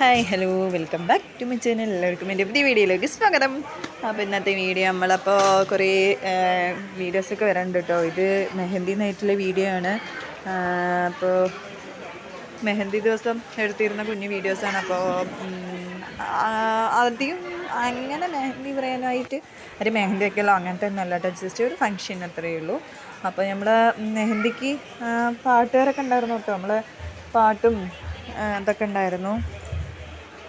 Hi hello welcome back to my channel. എല്ലാവർക്കും എന്റെ പുതിയ വീഡിയോയിലേക്ക് സ്വാഗതം. അപ്പോൾ ഇന്നത്തെ വീഡിയോ നമ്മളപ്പോൾ കുറേ വീഡിയോസൊക്കെ വരാനുണ്ട് കേട്ടോ. ഇത് മെഹന്തി നൈറ്റിലെ വീഡിയോ ആണ്. അപ്പോൾ മെഹന്തി ദിവസം എടുത്തിരുന്ന കുഞ്ഞു വീഡിയോസാണ് അപ്പോൾ അധികം അങ്ങനെ മെഹന്തി പറയാനായിട്ട് ഒരു മെഹന്തി വെക്കലോ അങ്ങനത്തെ നല്ല അല്ല ജസ്റ്റ് ഒരു ഫങ്ഷൻ അത്രയേ ഉള്ളൂ. അപ്പോൾ നമ്മൾ മെഹന്തിക്ക് പാട്ടുകാരൊക്കെ ഉണ്ടായിരുന്നു കേട്ടോ. നമ്മൾ പാട്ടും അതൊക്കെ ഉണ്ടായിരുന്നു.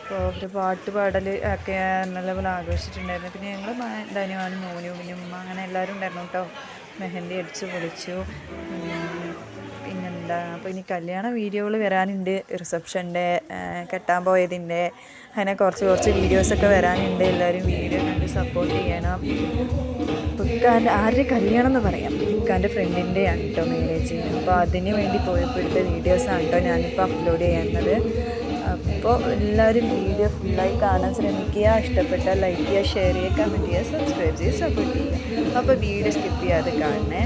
അപ്പോൾ ഒരു പാട്ട് പാടൽ ഒക്കെ നല്ലപോലെ ആഘോഷിച്ചിട്ടുണ്ടായിരുന്നു. പിന്നെ ഞങ്ങൾ ധനുവാനും മോനും പിന്നെ ഉമ്മ അങ്ങനെ എല്ലാവരും ഉണ്ടായിരുന്നു കേട്ടോ. മെഹന്തി അടിച്ച് പൊളിച്ചു. പിന്നെന്താ അപ്പോൾ ഇനി കല്യാണ വീഡിയോകൾ വരാനുണ്ട്. റിസപ്ഷന്റെ കെട്ടാൻ പോയതിന്റെ അങ്ങനെ കുറച്ച് കുറച്ച് വീഡിയോസൊക്കെ വരാനുണ്ട്. എല്ലാവരും വീഡിയോ കണ്ട് സപ്പോർട്ട് ചെയ്യണം. ഇക്കാന്റെ ആരുടെ കല്യാണം എന്ന് പറയാം. ഇക്കാന്റെ ഫ്രണ്ടിന്റെ ആണ് കേട്ടോ മാരേജ് അപ്പോൾ അതിന് വേണ്ടി പോയപ്പോഴത്തെ വീഡിയോസാണ് കേട്ടോ ഞാനിപ്പോൾ അപ്ലോഡ് ചെയ്യുന്നത്. അപ്പോൾ എല്ലാവരും വീഡിയോ ഫുള്ളായി കാണാൻ ശ്രമിക്കുക. ഇഷ്ടപ്പെട്ടാൽ ലൈക്ക് ചെയ്യുക ഷെയർ ചെയ്യുക കമന്റ് ചെയ്യുക സബ്സ്ക്രൈബ് ചെയ്യുക. സപ്പോർട്ട് ചെയ്യുക. അപ്പോൾ വീഡിയോ സ്കിപ്പ് ചെയ്യാതെ കാണണേ.